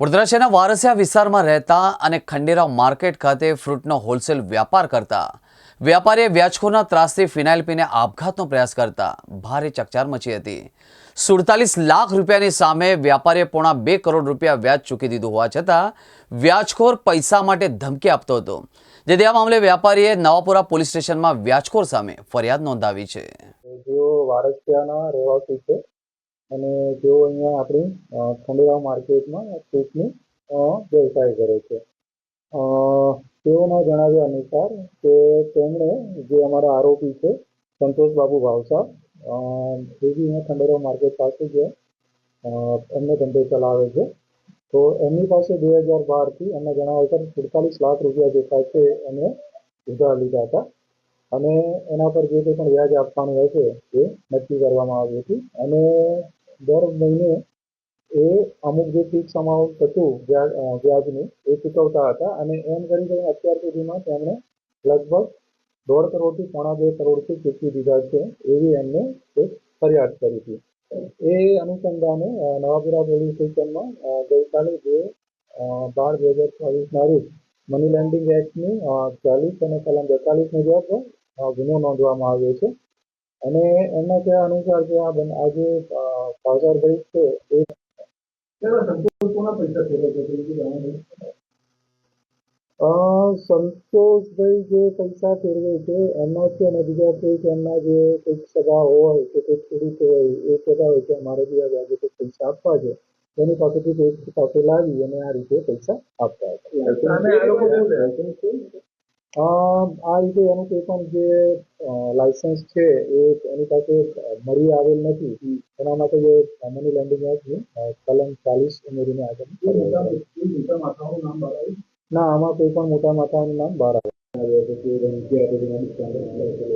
વડોદરા શહેરના વારસિયા વિસ્તારમાં રહેતા અને ખંડેરાવ માર્કેટ ખાતે ફ્રૂટનો હોલસેલ વ્યાપાર કરતા વ્યાપારીએ વ્યાજખોરના ત્રાસથી ફિનાઇલ પીને આપઘાતનો પ્રયાસ કરતા ભારે ચકચાર મચી હતી. સુડતાલીસ લાખ રૂપિયાની સામે વ્યાપારીએ પોણા બે કરોડ રૂપિયા વ્યાજ ચૂકી દીધું હોવા છતાં વ્યાજખોર પૈસા માટે ધમકી આપતો હતો. જેથી આ મામલે વ્યાપારીએ નવાપુરા પોલીસ સ્ટેશનમાં વ્યાજખોર સામે ફરિયાદ નોંધાવી છે. જેઓ વારસિયાના રહેવાસી છે અને તેઓ અહીંયા આપણી ખંડેરાવ માર્કેટમાં ફ્રૂટની વ્યવસાય કરે છે. તેઓના જણાવ્યા અનુસાર કે તેમણે જે અમારા આરોપી છે સંતોષબાબુ ભાવસા એ બી અહીંયા ખંડેરાવ માર્કેટ પાસે જે એમને ધંધો ચલાવે છે. તો એમની પાસે બે હજાર બારથી એમના જણાવ્યા અનુસાર સુડતાલીસ લાખ રૂપિયા જેટલા છે એમને ઉધાર લીધા હતા. અને એના પર જે કંઈ પણ વ્યાજ આપવાનું હશે એ નક્કી કરવામાં આવ્યું હતું. અને દર મહિને એ અમુક જે ફિક્સ અમાઉન્ટ હતું વ્યાજ વ્યાજનું, એ ચૂકવતા હતા અને એમ કરી કરીને અત્યાર સુધીમાં તેમણે લગભગ દોઢ કરોડથી પોણા બે કરોડથી ચૂકવી દીધા છે એવી એમને એક ફરિયાદ કરી હતી. એ અનુસંધાને નવાપુરા પોલીસ સ્ટેશનમાં ગઈકાલે જે બાર બે હજાર ચોવીસના રોજ મની લેન્ડિંગ એક્ટની ચાલીસ અને કલમ બેતાલીસ મુજબ ગુનો નોંધવામાં આવ્યો છે. અને એમના કહેવા અનુસાર જે આ બન- આજે ભાવસારભાઈ છે એ સંતોષભાઈ જે પૈસા ફેરવે છે એમના છે અને બીજા કોઈ એમના જે કંઈક સગા હોય કે કંઈક ખેડૂત હોય એ કહેતા હોય કે અમારે બી આ વ્યાજે કંઈક પૈસા આપવા છે એની પાસેથી કંઈક પાસે લાવી અને આ રીતે પૈસા આપતા હતા. આ રીતે એનું કોઈ પણ જે લાયસન્સ છે એ એની પાસે મળી આવેલ નથી. એના માટે જે મની લેન્ડિંગ એક્ટ કલમ ચાલીસ ઉમેરીને આગળ ના, આમાં કોઈ પણ મોટા માથાનું નામ બહાર આવે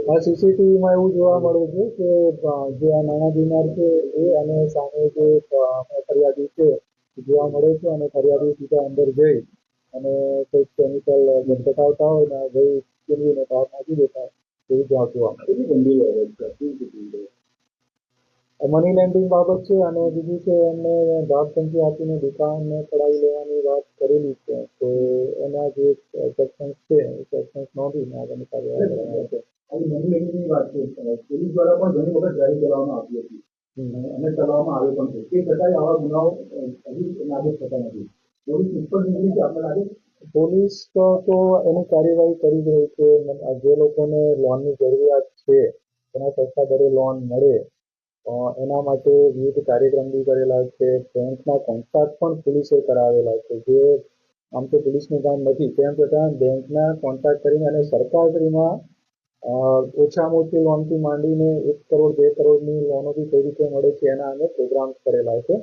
આ સીસીટીવીમાં એવું જોવા મળે છે કે જે આ નાના બીમાર છે એ અને સામે જે ફરિયાદી છે જોવા મળે છે અને ફરિયાદી સીધા અંદર જઈ અને કંઈક કેમિકલ ગટગટાવતા હોય ને જઈ ભાઈ ભાવ નાખી દેતા હોય એવું ગંભીર મની લેન્ડિંગ બાબત છે અને બીજું છે એમને પંચી આપીને દુકાનને પડાવી લેવાની વાત કરેલી છે. તો એના જે સેક્શન્સ છે એ સેક્શન્સ નોંધીને આગળની કાર્યવાહી કરવાની છે. પોલીસ દ્વારા પણ ઘણી વખત જારી કરવામાં આવી હતી. અને કરવામાં આવ્યો પણ છે. તે છતાંય આવા ગુનાઓ હજી નાબૂદ થતા નથી. પોલીસ નિષ્ફળ નીવડી છે. આપણે લાગે પોલીસ તો એની કાર્યવાહી કરી જ રહી છે. જે લોકોને લોનની જરૂરિયાત છે, એના સસ્તા દરે લોન મળે એના માટે વિવિધ કાર્યક્રમ બી કરેલા છે. બેંકના કોન્ટ્રાક્ટ પણ પોલીસે કરાવેલા છે. જે આમ તો પોલીસનું કામ નથી, તેમ છતાં બેંકના કોન્ટ્રાક્ટ કરીને અને સરકારશ્રીમાં ઓછામાં ઓછી લોનથી માંડીને એક કરોડ, બે કરોડની લોનો બી કઈ રીતે મળે છે એના અમે પ્રોગ્રામ્સ કરેલા છે.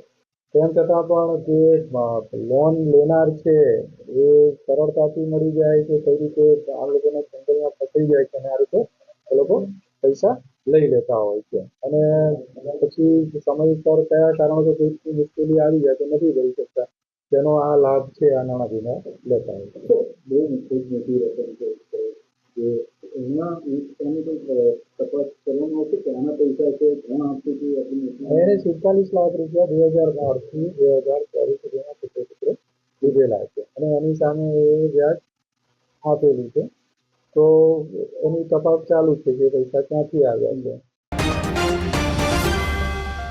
તેમ છતાં પણ જે લોન લેનાર છે, એ સરળતાથી મળી જાય કે કઈ રીતે આ લોકોને જંગલમાં ફસાઈ જાય છે અને આ રીતે એ લોકો પૈસા લઈ લેતા હોય છે. અને પછી સમયસર કયા કારણોસર કોઈ મુશ્કેલી આવી જાય તો નથી ભરી શકતા. તેનો આ લાભ છે આ નાણાકીય લેતા હોય છે બહુ ખૂબ મોટી રકમ છે જે એમાં એની કોઈ અ, તપાસ કરવામાં આવશે કે આના પૈસા છે કોણ આપતું હતું એને સુડતાલીસ લાખ રૂપિયા બે હજાર બારથી બે હજાર ચોવીસ સુધીના ટુકડે લીધેલા છે. અને એની સામે એ વ્યાજ આપેલું છે. તો એની તપાસ ચાલુ છે કે પૈસા ક્યાંથી આવ્યા છે.